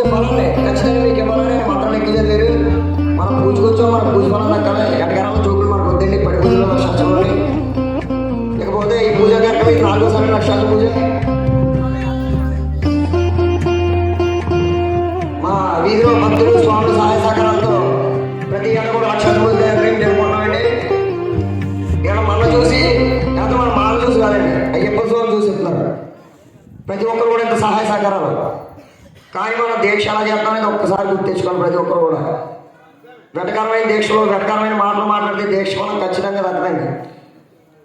చెప్పాలండి ఖచ్చితంగా మీకు ఇవ్వాలని మనం పూజకొచ్చాం మన పూజ మనం అక్కడ. చూపులు మనకు వద్దండి ఈ పూజ కార్యక్రమం ఇది పూజ. మా వీధిలో భక్తులు స్వామి సహాయ సహకారాలతో ప్రతి ఏటా కూడా లక్షల పూజ జరుపుకుంటామండి ఇక్కడ మన చూసి లేకపోతే మన మాల చూసి కాదండి అయ్యప్ప స్వామి చూసి చెప్తున్నారు. ప్రతి ఒక్కరు కూడా ఇంత సహాయ సహకారాలు. కానీ మనం దీక్ష ఎలా చేస్తామనేది ఒక్కసారి గుర్తించుకోవాలి ప్రతి ఒక్కరు కూడా. వెటకరమైన దీక్షలో వెటకరమైన మాటలు మాట్లాడితే దీక్ష మనం ఖచ్చితంగా దక్కదండి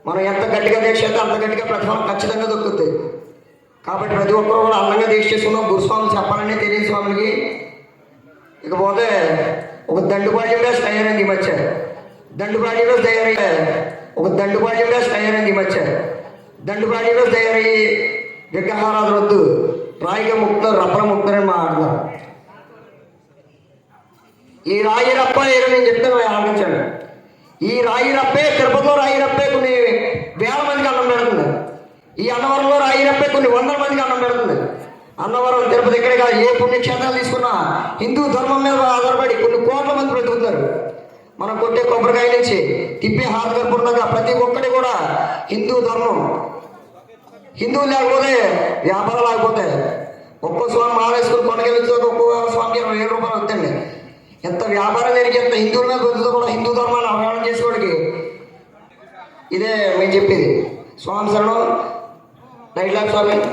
మనం ఎంత గట్టిగా దీక్ష అయితే అంత గట్టిగా ప్రతిఫలం ఖచ్చితంగా దొరుకుతుంది కాబట్టి ప్రతి ఒక్కరు కూడా అందంగా దీక్ష చేసుకున్నాం గురుస్వాములు చెప్పాలని తెలియని స్వామికి ఇకపోతే ఒక దండుపాళ్యం డ్రెస్ తయారైంది ఈ మధ్య. దండుపాళ్యం డ్రెస్ తయారయ్యే ఒక దండుపాళ్యం డ్రెస్ తయారైంది ఈ మధ్య. దండుపాళ్యం డ్రెస్ తయారయ్యి విగ్రహారాధన వద్దు. రాయిగా ముక్తారు రప్పన ముక్తారని మాట్లాడుతున్నారు ఈ రాయి రప్ప ఏదో నేను చెప్తాను ఆలోచించండి. ఈ రాయి రప్పే తిరుపతిలో రాయి రప్పే కొన్ని వేల మందికి అన్నం పెడుతుంది. ఈ అన్నవరంలో రాయి రప్పే కొన్ని వందల మందికి అన్నం పెడుతుంది. అన్నవరం తిరుపతి ఇక్కడే కాదు ఏ పుణ్యక్షేత్రాలు తీసుకున్నా హిందూ ధర్మం మీద ఆధారపడి కొన్ని కోట్ల మంది బ్రతుకుతారు మనం కొట్టే కొబ్బరికాయ నుంచి తిప్పే హారకర్పూర్ దాకా ప్రతి ఒక్కటి కూడా హిందూ ధర్మం. హిందువులు లేకపోతే వ్యాపారం లేకపోతే ఒక్కో స్వామి మాలేసుకుని కొనగలిగితే ఒక్కో స్వామికి ఇరవై ఏడు రూపాయలు వద్దండి ఎంత వ్యాపారం జరిగి ఎంత హిందువుల మీద బతుకుతో కూడా హిందూ ధర్మాన్ని అవగాహన చేసుకోవడానికి. ఇదే మేము చెప్పేది. స్వామి శరణం. నైట్ స్వామి.